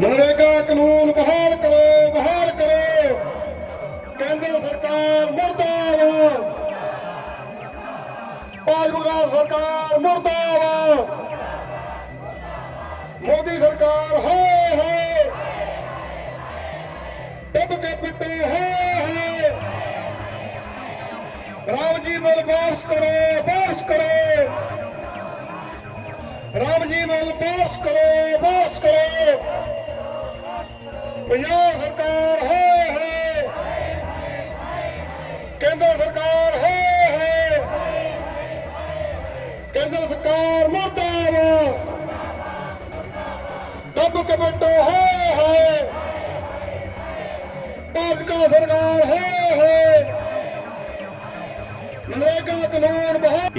ਮਨਰੇਗਾ ਕਾਨੂੰਨ ਬਹਾਲ ਕਰੋ ਬਹਾਲ ਕਰੋ। ਕੇਂਦਰ ਸਰਕਾਰ ਮੁਰਦਾਬਾਦ। ਭਾਜਪਾ ਸਰਕਾਰ ਮੁਰਦਾਬਾਦ। ਮੋਦੀ ਸਰਕਾਰ ਹੋ ਹਾਏ। ਡੱਬ ਕੇ ਪਿੱਟੇ ਹੋ ਹਾਏ। ਰਾਮ ਜੀ ਮਲ ਵਾਪਸ ਕਰੋ ਵਾਪਸ ਕਰੋ। ਰਾਮ ਜੀ ਮਲ ਵਾਪਸ ਕਰੋ ਵਾਪਸ ਕਰੋ। ਪੰਜਾਬ ਸਰਕਾਰ ਹੋ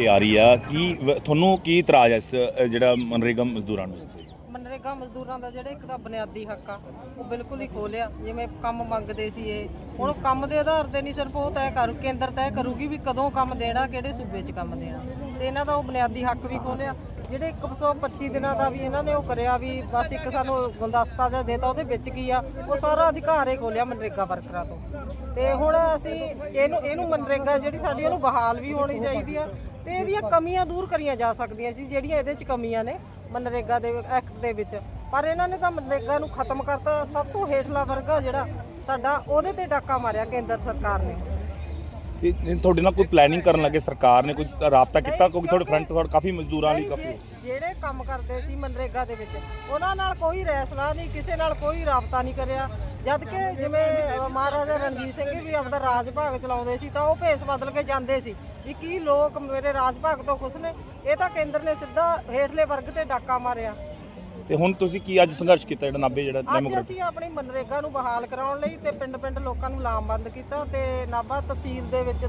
ਕਾਨੂੰਨ ਬਹਾਲ ਇਹ ਆ ਰਹੀ ਆ। ਕੀ ਵ- ਤੁਹਾਨੂੰ ਕੀ ਇਤਰਾਜ਼ ਹੈ ਇਸ ਅ, ਜਿਹੜਾ ਮਨਰੇਗਾ ਮਜ਼ਦੂਰਾਂ ਨੂੰ ਇਸ ਤੇ? ਮਨਰੇਗਾ ਮਜ਼ਦੂਰਾਂ ਦਾ ਜਿਹੜਾ ਇੱਕ ਤਾਂ ਬੁਨਿਆਦੀ ਹੱਕ ਆ ਉਹ ਬਿਲਕੁਲ ਹੀ ਖੋਲਿਆ ਜਿਵੇਂ ਕੰਮ ਮੰਗਦੇ ਸੀ ਇਹ। ਹੁਣ ਕੰਮ ਦੇ ਆਧਾਰ ਤੇ ਨਹੀਂ ਸਿਰਫ ਉਹ ਤੈਅ ਕਰੂ ਕੇਂਦਰ ਤੈਅ ਕਰੂਗੀ ਵੀ ਕਦੋਂ ਕੰਮ ਦੇਣਾ ਕਿਹੜੇ ਸੂਬੇ 'ਚ ਕੰਮ ਦੇਣਾ। ਤੇ ਇਹਨਾਂ ਦਾ ਉਹ ਬੁਨਿਆਦੀ ਹੱਕ ਵੀ ਖੋਲਿਆ ਜਿਹੜੇ 125 ਦਿਨਾਂ ਦਾ ਵੀ ਇਹਨਾਂ ਨੇ ਉਹ ਕਰਿਆ ਵੀ ਬਸ ਇੱਕ ਸਾਨੂੰ ਗੁੰਦਸਤਾ ਜਿਹਾ ਦੇਤਾ ਉਹਦੇ ਵਿੱਚ ਕੀ ਆ? ਉਹ ਸਾਰਾ ਅਧਿਕਾਰ ਹੀ ਖੋਲਿਆ ਮਨਰੇਗਾ ਵਰਕਰਾਂ ਤੋਂ। ਤੇ ਹੁਣ ਅਸੀਂ ਇਹਨੂੰ ਇਹਨੂੰ ਮਨਰੇਗਾ ਜਿਹੜੀ ਸਾਡੀ ਉਹਨੂੰ ਬਹਾਲ ਵੀ ਹੋਣੀ ਚਾਹੀਦੀ ਆ। ਤੇ ਇਹਦੀਆਂ ਕਮੀਆਂ ਦੂਰ ਕਰੀਆਂ ਜਾ ਸਕਦੀਆਂ ਸੀ ਜਿਹੜੀਆਂ ਇਹਦੇ 'ਚ ਕਮੀਆਂ ਨੇ ਮਨਰੇਗਾ ਦੇ ਐਕਟ ਦੇ ਵਿੱਚ। ਪਰ ਇਹਨਾਂ ਨੇ ਤਾਂ ਮਨਰੇਗਾ ਨੂੰ ਖਤਮ ਕਰਤਾ ਸਭ ਤੋਂ ਹੇਠਲਾ ਵਰਗ ਜਿਹੜਾ ਸਾਡਾ ਉਹਦੇ ਤੇ ਡਾਕਾ ਮਾਰਿਆ ਕੇਂਦਰ ਸਰਕਾਰ ਨੇ। ਤੇ ਤੁਹਾਡੇ ਨਾਲ ਕੋਈ ਪਲੈਨਿੰਗ ਕਰਨ ਲੱਗੇ ਸਰਕਾਰ ਨੇ ਕੋਈ ਰਾਬਤਾ ਕੀਤਾ? ਕਿਉਂਕਿ ਤੁਹਾਡੇ ਫਰੰਟ ਤੋਂ ਕਾਫੀ ਮਜ਼ਦੂਰਾਂ ਲਈ ਕਾਫੀ ਜਿਹੜੇ ਕੰਮ ਕਰਦੇ ਸੀ ਮਨਰੇਗਾ ਦੇ ਵਿੱਚ ਉਹਨਾਂ ਨਾਲ ਕੋਈ ਰੈਸਲਾ ਨਹੀਂ ਕਿਸੇ ਨਾਲ ਕੋਈ ਰਾਬਤਾ ਨਹੀਂ ਕਰਿਆ। ਜਦ ਕਿ ਜਿਵੇਂ ਮਹਾਰਾਜਾ ਰਣਜੀਤ ਸਿੰਘ ਵੀ ਆਪਦਾ ਰਾਜ ਭਾਗ ਚਲਾਉਂਦੇ ਸੀ ਤਾਂ ਉਹ ਭੇਸ ਬਦਲ ਕੇ ਜਾਂਦੇ ਸੀ ਵੀ ਕੀ ਲੋਕ ਮੇਰੇ ਰਾਜ ਭਾਗ ਤੋਂ ਖੁਸ਼ ਨੇ। ਇਹ ਤਾਂ ਕੇਂਦਰ ਨੇ ਸਿੱਧਾ ਹੇਠਲੇ ਵਰਗ ਤੇ ਡਾਕਾ ਮਾਰਿਆ। ਤੇ ਹੁਣ ਤੁਸੀਂ ਕੀ ਅੱਜ ਸੰਘਰਸ਼ ਕੀਤਾ ਜਿਹੜਾ ਨਾਭੇ ਜਿਹੜਾ ਅੱਜ ਡੈਮੋਕ੍ਰੇਟ? ਅਸੀਂ ਆਪਣੀ ਮਨਰੇਗਾ ਨੂੰ ਬਹਾਲ ਕਰਾਉਣ ਲਈ ਤੇ ਪਿੰਡ-ਪਿੰਡ ਲੋਕਾਂ ਨੂੰ ਲਾਮਬੰਦ ਕੀਤਾ ਤੇ ਨਾਭਾ ਤਹਿਸੀਲ ਦੇ ਵਿੱਚ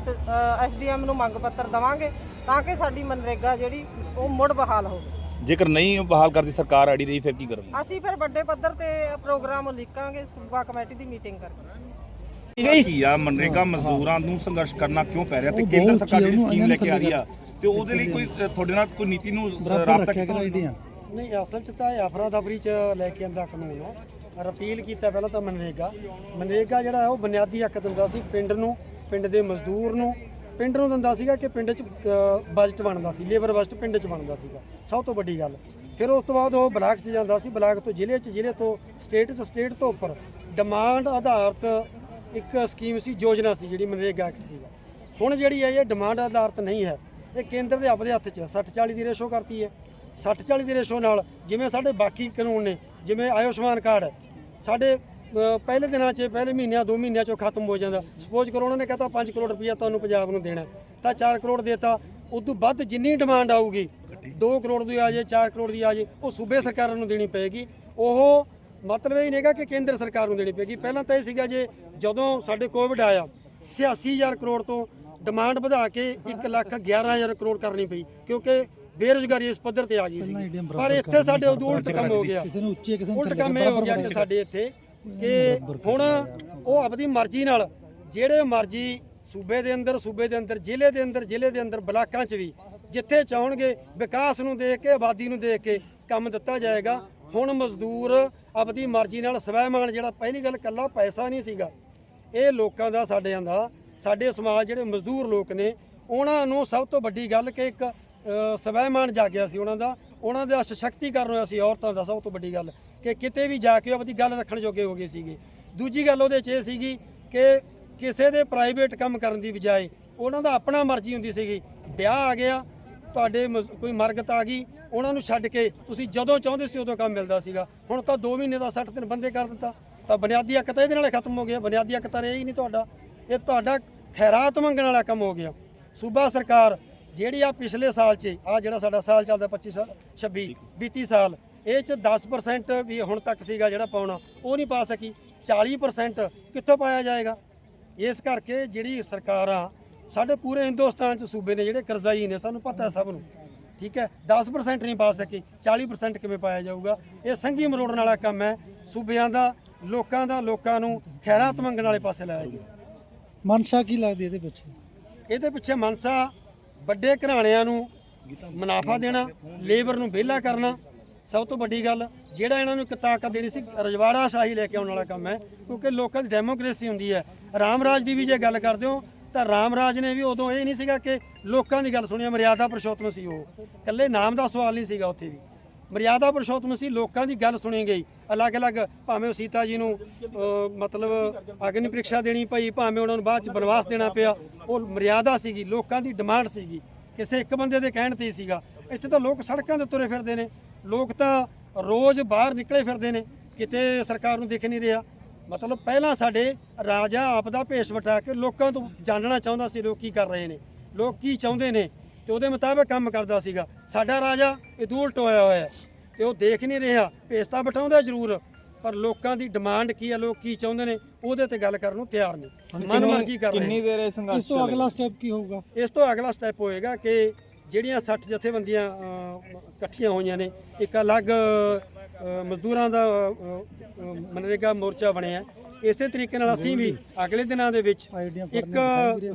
ਐਸਡੀਐਮ ਨੂੰ ਮੰਗ ਪੱਤਰ ਦਵਾਂਗੇ ਤਾਂ ਕਿ ਸਾਡੀ ਮਨਰੇਗਾ ਜਿਹੜੀ ਉਹ ਮੁੜ ਬਹਾਲ ਹੋਵੇ। ਜੇਕਰ ਨਹੀਂ ਬਹਾਲ ਕਰਦੀ ਸਰਕਾਰ ਅੜੀ ਰਹੀ ਫਿਰ ਕੀ ਕਰੋਗੇ? ਅਸੀਂ ਫਿਰ ਵੱਡੇ ਪੱਧਰ ਤੇ ਪ੍ਰੋਗਰਾਮ ਲਿਖਾਂਗੇ ਸੂਬਾ ਕਮੇਟੀ ਦੀ ਮੀਟਿੰਗ ਕਰਕੇ ਕੀ ਆ ਮਨਰੇਗਾ ਮਜ਼ਦੂਰਾਂ ਨੂੰ ਸੰਘਰਸ਼ ਕਰਨਾ ਕਿਉਂ ਪੈ ਰਿਹਾ? ਤੇ ਕੇਂਦਰ ਸਰਕਾਰ ਜਿਹੜੀ ਸਕੀਮ ਲੈ ਕੇ ਆ ਰਹੀ ਆ ਤੇ ਉਹਦੇ ਲਈ ਕੋਈ ਤੁਹਾਡੇ ਨਾਲ ਕੋਈ ਨੀਤੀ ਨੂੰ ਰਾਬਤਾ ਕੀਤਾ ਨਹੀਂ ਅਸਲ ਚ ਤਾਂ ਦਫਰੀ ਚ ਲੈ ਕੇ ਆਂਦਾ ਕਾਨੂੰਨ ਰਿਪੀਲ ਕੀਤਾ ਪਹਿਲਾਂ ਤਾਂ ਮਨਰੇਗਾ। ਮਨਰੇਗਾ ਜਿਹੜਾ ਉਹ ਬੁਨਿਆਦੀ ਹੱਕ ਦਿੰਦਾ ਸੀ ਪਿੰਡ ਨੂੰ ਪਿੰਡ ਦੇ ਮਜ਼ਦੂਰ ਨੂੰ ਪਿੰਡ ਨੂੰ ਦਿੰਦਾ ਸੀਗਾ ਕਿ ਪਿੰਡ ਚ ਬਜਟ ਬਣਦਾ ਸੀ, ਲੇਬਰ ਬਜਟ ਪਿੰਡ ਚ ਬਣਦਾ ਸੀਗਾ, ਸਭ ਤੋਂ ਵੱਡੀ ਗੱਲ। ਫਿਰ ਉਸ ਤੋਂ ਬਾਅਦ ਉਹ ਬਲਾਕ ਚ ਜਾਂਦਾ ਸੀ, ਬਲਾਕ ਤੋਂ ਜ਼ਿਲ੍ਹੇ ਚ, ਜ਼ਿਲ੍ਹੇ ਤੋਂ ਸਟੇਟ ਚ, ਸਟੇਟ ਤੋਂ ਉੱਪਰ। ਡਿਮਾਂਡ ਆਧਾਰਿਤ ਇੱਕ ਸਕੀਮ ਸੀ, ਯੋਜਨਾ ਸੀ, ਜਿਹੜੀ ਮਨਰੇਗਾ ਐਕਟ ਸੀਗਾ। ਹੁਣ ਜਿਹੜੀ ਹੈ, ਇਹ ਡਿਮਾਂਡ ਆਧਾਰਿਤ ਨਹੀਂ ਹੈ। ਇਹ ਕੇਂਦਰ ਦੇ ਆਪਦੇ ਹੱਥ 'ਚ ਹੈ 60 40 ਦੀ ਰੇਸ਼ੋ ਕਰਤੀ ਹੈ। 60 40 ਦੀ ਰੇਸ਼ੋ ਨਾਲ ਜਿਵੇਂ ਸਾਡੇ ਬਾਕੀ ਕਾਨੂੰਨ ਨੇ, ਜਿਵੇਂ ਆਯੁਸ਼ਮਾਨ ਕਾਰਡ ਸਾਡੇ ਪਹਿਲੇ ਦਿਨਾਂ 'ਚ ਪਹਿਲੇ ਮਹੀਨਿਆਂ ਦੋ ਮਹੀਨਿਆਂ 'ਚੋਂ ਖਤਮ ਹੋ ਜਾਂਦਾ। ਸਪੋਜ਼ ਕਰੋ ਉਹਨਾਂ ਨੇ ਕਹਤਾ 5 ਕਰੋੜ ਰੁਪਈਆ ਤੁਹਾਨੂੰ ਪੰਜਾਬ ਨੂੰ ਦੇਣਾ ਤਾਂ 4 ਕਰੋੜ ਦੇਤਾ ਉਦੋਂ ਵੱਧ ਜਿੰਨੀ ਡਿਮਾਂਡ ਆਊਗੀ 2 ਕਰੋੜ ਦੀ ਆ ਜੇ 4 ਕਰੋੜ ਦੀ ਆ ਜੇ ਉਹ ਸੂਬੇ ਸਰਕਾਰਾਂ ਨੂੰ ਦੇਣੀ ਪਏਗੀ। ਉਹ ਮਤਲਬ ਇਹ ਨਹੀਂਗਾ ਕਿ ਕੇਂਦਰ ਸਰਕਾਰ ਨੂੰ ਦੇਣੀ ਪਏਗੀ। ਪਹਿਲਾਂ ਤਾਂ ਇਹ ਸੀਗਾ ਜੇ ਜਦੋਂ ਸਾਡੇ ਕੋਵਿਡ ਆਇਆ 86000 ਕਰੋੜ ਤੋਂ ਡਿਮਾਂਡ ਵਧਾ ਕੇ 1 ਲੱਖ 11000 ਕਰੋੜ ਕਰਨੀ ਪਈ ਕਿਉਂਕਿ ਬੇਰੁਜ਼ਗਾਰੀ ਇਸ ਪੱਧਰ ਤੇ ਆ ਗਈ ਸੀ। ਪਰ ਇੱਥੇ ਸਾਡੇ ਉਦੋਂ ਉਲਟ ਕੰਮ ਹੋ ਗਿਆ। ਉਲਟ ਕੰਮ ਇਹ ਹੋ ਗਿਆ ਕਿ ਸਾਡੇ ਇੱਥੇ ਕਿ ਹੁਣ ਉਹ ਆਪਣੀ ਮਰਜ਼ੀ ਨਾਲ ਜਿਹੜੇ ਮਰਜ਼ੀ ਸੂਬੇ ਦੇ ਅੰਦਰ ਸੂਬੇ ਦੇ ਅੰਦਰ ਜ਼ਿਲ੍ਹੇ ਦੇ ਅੰਦਰ ਜ਼ਿਲ੍ਹੇ ਦੇ ਅੰਦਰ ਬਲਾਕਾਂ 'ਚ ਵੀ ਜਿੱਥੇ ਚਾਹਣਗੇ ਵਿਕਾਸ ਨੂੰ ਦੇਖ ਕੇ ਆਬਾਦੀ ਨੂੰ ਦੇਖ ਕੇ ਕੰਮ ਦਿੱਤਾ ਜਾਏਗਾ। ਹੁਣ ਮਜ਼ਦੂਰ ਆਪਣੀ ਮਰਜ਼ੀ ਨਾਲ ਸਵੈਮਾਨ ਜਿਹੜਾ ਪਹਿਲੀ ਗੱਲ ਕੱਲਾ ਪੈਸਾ ਨਹੀਂ ਸੀਗਾ। ਇਹ ਲੋਕਾਂ ਦਾ ਸਾਡਿਆਂ ਦਾ ਸਾਡੇ ਸਮਾਜ ਜਿਹੜੇ ਮਜ਼ਦੂਰ ਲੋਕ ਨੇ ਉਹਨਾਂ ਨੂੰ ਸਭ ਤੋਂ ਵੱਡੀ ਗੱਲ ਕਿ ਇੱਕ ਅ, ਸਵੈਮਾਨ ਜਾਗਿਆ ਸੀ ਉਹਨਾਂ ਦਾ। ਉਹਨਾਂ ਦਾ ਸਸ਼ਕਤੀਕਰਨ ਹੋਇਆ ਸੀ ਔਰਤਾਂ ਦਾ ਸਭ ਤੋਂ ਵੱਡੀ ਗੱਲ। ਕਿ ਕਿਤੇ ਵੀ ਜਾ ਕੇ ਉਹ ਆਪਣੀ ਗੱਲ ਰੱਖਣ ਜੋਗੇ ਹੋ ਗਏ ਸੀਗੇ। ਦੂਜੀ ਗੱਲ ਉਹਦੇ 'ਚ ਇਹ ਸੀਗੀ ਕਿ ਕਿਸੇ ਦੇ ਪ੍ਰਾਈਵੇਟ ਕੰਮ ਕਰਨ ਦੀ ਬਜਾਏ ਉਹਨਾਂ ਦਾ ਆਪਣਾ ਮਰਜ਼ੀ ਹੁੰਦੀ ਸੀਗੀ। ਵਿਆਹ ਆ ਗਿਆ ਤੁਹਾਡੇ ਕੋਈ ਮਰਗਤ ਆ ਗਈ ਉਹਨਾਂ ਨੂੰ ਛੱਡ ਕੇ ਤੁਸੀਂ ਜਦੋਂ ਚਾਹੁੰਦੇ ਸੀ ਉਦੋਂ ਕੰਮ ਮਿਲਦਾ ਸੀਗਾ। ਹੁਣ ਤਾਂ 2 ਮਹੀਨੇ ਦਾ 60 ਦਿਨ ਬੰਦੇ ਕਰ ਦਿੱਤਾ। ਤਾਂ ਬੁਨਿਆਦੀ ਹੱਕ ਤਾਂ ਇਹਦੇ ਨਾਲ ਖਤਮ ਹੋ ਗਿਆ ਬੁਨਿਆਦੀ ਹੱਕ ਤਾਂ ਰਿਹਾ ਹੀ ਨਹੀਂ ਤੁਹਾਡਾ। ਇਹ ਤੁਹਾਡਾ ਖੈਰਾਤ ਮੰਗਣ ਵਾਲਾ ਕੰਮ ਹੋ ਗਿਆ। ਸੂਬਾ ਸਰਕਾਰ ਜਿਹੜੀ ਆ ਪਿਛਲੇ ਸਾਲ 'ਚ ਆ ਜਿਹੜਾ ਸਾਡਾ ਸਾਲ ਚੱਲਦਾ 25 ਸਾਲ 26 32 ਸਾਲ ਇਹ 'ਚ 10% ਵੀ ਹੁਣ ਤੱਕ ਸੀਗਾ ਜਿਹੜਾ ਪਾਉਣਾ ਉਹ ਨਹੀਂ ਪਾ ਸਕੀ। 40% ਕਿੱਥੋਂ ਪਾਇਆ ਜਾਏਗਾ? ਇਸ ਕਰਕੇ ਜਿਹੜੀ ਸਰਕਾਰਾਂ ਸਾਡੇ ਪੂਰੇ ਹਿੰਦੁਸਤਾਨ 'ਚ ਸੂਬੇ ਨੇ ਜਿਹੜੇ ਕਰਜ਼ਾਈ ਨੇ ਸਾਨੂੰ ਪਤਾ ਹੈ ਸਭ ਨੂੰ ਠੀਕ ਹੈ? 10% ਨਹੀਂ ਪਾ ਸਕੇ 40% ਕਿਵੇਂ ਪਾਇਆ ਜਾਊਗਾ? ਇਹ ਸੰਘੀ ਮਰੋੜਨ ਵਾਲਾ ਕੰਮ ਹੈ। ਸੂਬਿਆਂ ਦਾ ਲੋਕਾਂ ਦਾ ਲੋਕਾਂ ਨੂੰ ਖੈਰਾਤ ਮੰਗਣ ਵਾਲੇ ਪਾਸੇ ਲਾਇਆ ਗਿਆ। ਮਨਸ਼ਾ ਕੀ ਲੱਗਦੀ ਇਹਦੇ ਪਿੱਛੇ? ਇਹਦੇ ਪਿੱਛੇ ਮਨਸਾ ਵੱਡੇ ਘਰਾਣਿਆਂ ਨੂੰ ਮੁਨਾਫਾ ਦੇਣਾ ਲੇਬਰ ਨੂੰ ਵਿਹਲਾ ਕਰਨਾ ਸਭ ਤੋਂ ਵੱਡੀ ਗੱਲ, ਜਿਹੜਾ ਇਹਨਾਂ ਨੂੰ ਇੱਕ ਤਾਕਤ ਦੇਣੀ ਸੀ, ਰਜਵਾੜਾ ਸ਼ਾਹੀ ਲੈ ਕੇ ਆਉਣ ਵਾਲਾ ਕੰਮ ਹੈ, ਕਿਉਂਕਿ ਲੋਕਾਂ ਦੀ ਡੈਮੋਕ੍ਰੇਸੀ ਹੁੰਦੀ ਹੈ। ਰਾਮਰਾਜ ਦੀ ਵੀ ਜੇ ਗੱਲ ਕਰਦੇ ਹੋ, ਤਾਂ ਰਾਮਰਾਜ ਨੇ ਵੀ ਉਦੋਂ ਇਹ ਨਹੀਂ ਸੀਗਾ ਕਿ ਲੋਕਾਂ ਦੀ ਗੱਲ ਸੁਣੀ ਮਰਿਆਦਾ ਪੁਰਸ਼ੋਤਮ ਸੀ ਉਹ। ਇਕੱਲੇ ਨਾਮ ਦਾ ਸਵਾਲ ਨਹੀਂ ਸੀਗਾ ਉੱਥੇ ਵੀ। ਮਰਿਆਦਾ ਪੁਰਸ਼ੋਤਮ ਸੀ, ਲੋਕਾਂ ਦੀ ਗੱਲ ਸੁਣੀ ਗਈ। ਅਲੱਗ-ਅਲੱਗ ਭਾਵੇਂ ਉਹ ਸੀਤਾ ਜੀ ਨੂੰ ਮਤਲਬ ਅਗਨੀ ਪ੍ਰੀਖਿਆ ਦੇਣੀ ਪਈ, ਭਾਵੇਂ ਉਹਨਾਂ ਨੂੰ ਬਾਅਦ ਚ ਬਨਵਾਸ ਦੇਣਾ ਪਿਆ, ਉਹ ਮਰਿਆਦਾ ਸੀਗੀ, ਲੋਕਾਂ ਦੀ ਡਿਮਾਂਡ ਸੀਗੀ। ਕਿਸੇ ਇੱਕ ਬੰਦੇ ਦੇ ਕਹਿਣ ਤੇ ਹੀ ਸੀਗਾ। ਇੱਥੇ ਤਾਂ ਲੋਕ ਸੜਕਾਂ ਦੇ ਤੁਰੇ ਫਿਰਦੇ ਨੇ। ਲੋਕ ਤਾਂ ਰੋਜ਼ ਬਾਹਰ ਨਿਕਲੇ ਫਿਰਦੇ ਨੇ ਕਿਤੇ ਸਰਕਾਰ ਨੂੰ ਦਿਖ ਨਹੀਂ ਰਿਹਾ। ਮਤਲਬ ਪਹਿਲਾਂ ਸਾਡੇ ਰਾਜਾ ਆਪ ਦਾ ਭੇਸ ਵਟਾ ਕੇ ਲੋਕਾਂ ਤੋਂ ਜਾਣਨਾ ਚਾਹੁੰਦਾ ਸੀ ਲੋਕ ਕੀ ਕਰ ਰਹੇ ਨੇ ਲੋਕ ਕੀ ਚਾਹੁੰਦੇ ਨੇ ਤੇ ਉਹਦੇ ਮੁਤਾਬਕ ਕੰਮ ਕਰਦਾ ਸੀਗਾ। ਸਾਡਾ ਰਾਜਾ ਇਹ ਉਲਟ ਹੋਇਆ ਹੋਇਆ ਹੈ ਤੇ ਉਹ ਦੇਖ ਨਹੀਂ ਰਿਹਾ ਭੇਸ ਤਾਂ ਬਿਠਾਉਂਦਾ ਜ਼ਰੂਰ ਪਰ ਲੋਕਾਂ ਦੀ ਡਿਮਾਂਡ ਕੀ ਹੈ ਲੋਕ ਕੀ ਚਾਹੁੰਦੇ ਨੇ ਉਹਦੇ ਤੇ ਗੱਲ ਕਰਨ ਨੂੰ ਤਿਆਰ ਨਹੀਂ ਮਨ ਮਰਜ਼ੀ ਕਰ ਰਹੇ ਨੇ। ਇਸ ਤੋਂ ਅਗਲਾ ਸਟੈਪ ਕੀ ਹੋਊਗਾ? ਇਸ ਤੋਂ ਅਗਲਾ ਸਟੈਪ ਹੋਏਗਾ ਕਿ ਜਿਹੜੀਆਂ 60 ਜਥੇਬੰਦੀਆਂ ਇਕੱਠੀਆਂ ਹੋਈਆਂ ਨੇ, ਇੱਕ ਅਲੱਗ ਮਜ਼ਦੂਰਾਂ ਦਾ ਮਨਰੇਗਾ ਮੋਰਚਾ ਬਣਿਆ। ਇਸੇ ਤਰੀਕੇ ਨਾਲ ਅਸੀਂ ਵੀ ਅਗਲੇ ਦਿਨਾਂ ਦੇ ਵਿੱਚ ਇੱਕ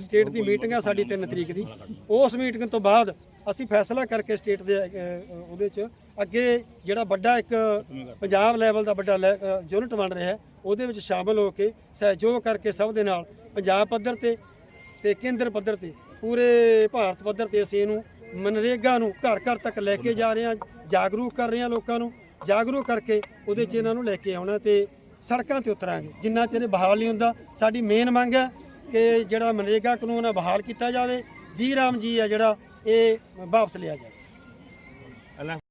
ਸਟੇਟ ਦੀ ਮੀਟਿੰਗ ਆ ਸਾਡੀ 3 ਤਰੀਕ ਦੀ। ਉਸ ਮੀਟਿੰਗ ਤੋਂ ਬਾਅਦ ਅਸੀਂ ਫੈਸਲਾ ਕਰਕੇ ਸਟੇਟ ਦੇ ਉਹਦੇ ਚ ਅੱਗੇ ਜਿਹੜਾ ਵੱਡਾ ਇੱਕ ਪੰਜਾਬ ਲੈਵਲ ਦਾ ਵੱਡਾ ਯੂਨਿਟ ਬਣ ਰਿਹਾ ਹੈ, ਉਹਦੇ ਵਿੱਚ ਸ਼ਾਮਲ ਹੋ ਕੇ ਸਹਿਯੋਗ ਕਰਕੇ ਸਭ ਦੇ ਨਾਲ ਪੰਜਾਬ ਪੱਧਰ ਤੇ ਤੇ ਕੇਂਦਰ ਪੱਧਰ ਤੇ ਪੂਰੇ ਭਾਰਤ ਪੱਧਰ ਤੇ ਅਸੀਂ ਇਹਨੂੰ ਮਨਰੇਗਾ ਨੂੰ ਘਰ ਘਰ ਤੱਕ ਲੈ ਕੇ ਜਾ ਰਹੇ ਹਾਂ, ਜਾਗਰੂਕ ਕਰ ਰਹੇ ਹਾਂ ਲੋਕਾਂ ਨੂੰ। ਜਾਗਰੂਕ ਕਰਕੇ ਉਹਦੇ 'ਚ ਇਹਨਾਂ ਨੂੰ ਲੈ ਕੇ ਆਉਣਾ ਤੇ ਸੜਕਾਂ ਤੇ ਉਤਰਾਂਗੇ। ਜਿੰਨਾ ਚਿਰ ਇਹ ਬਹਾਲ ਨਹੀਂ ਹੁੰਦਾ, ਸਾਡੀ ਮੇਨ ਮੰਗ ਹੈ ਕਿ ਜਿਹੜਾ ਮਨਰੇਗਾ ਕਾਨੂੰਨ ਹੈ, ਬਹਾਲ ਕੀਤਾ ਜਾਵੇ। ਜੀ ਰਾਮ ਜੀ ਹੈ ਜਿਹੜਾ ਇਹ ਵਾਪਸ ਲਿਆ ਜਾਵੇ।